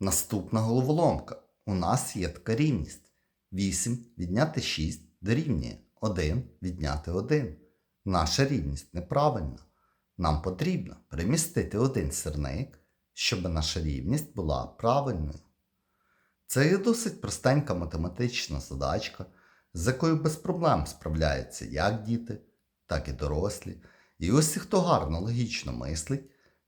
Наступна головоломка. У нас є така рівність. 8 відняти 6 дорівнює 1 відняти 1. Наша рівність неправильна. Нам потрібно перемістити один сірник, щоб наша рівність була правильною. Це є досить простенька математична задачка, з якою без проблем справляються як діти, так і дорослі. І ось хто гарно логічно мислить,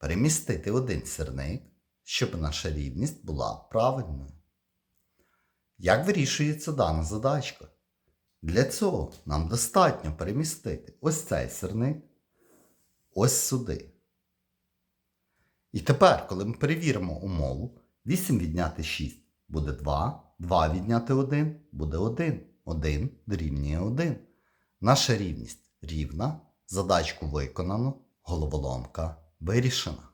перемістити один сирник, щоб наша рівність була правильною. Як вирішується дана задачка? Для цього нам достатньо перемістити ось цей сирник ось сюди. І тепер, коли ми перевіримо умову, 8 відняти 6 буде 2, 2 відняти 1 буде 1, 1 дорівнює 1. Наша рівність рівна, задачку виконано, головоломка вирішена.